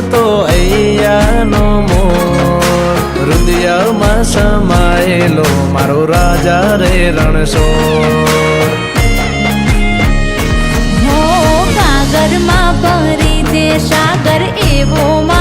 ફરતો અહીંયાનો મોર. હૃદયમાં સમાયેલો મારો રાજા રે રણસો સાગરમાં ભરી દે સાગર એવો મા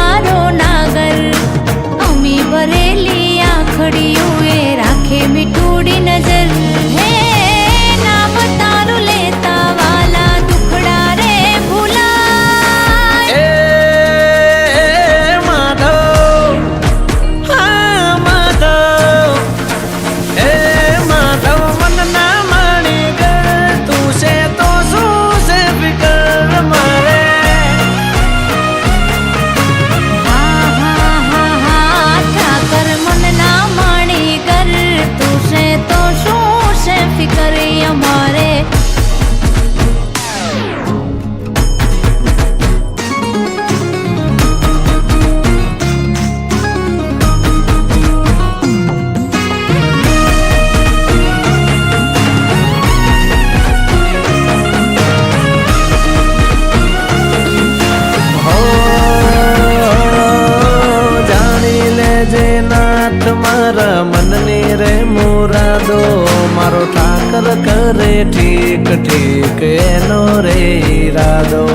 કરે ઠીક ઠીક એનો રે ઈરાદો.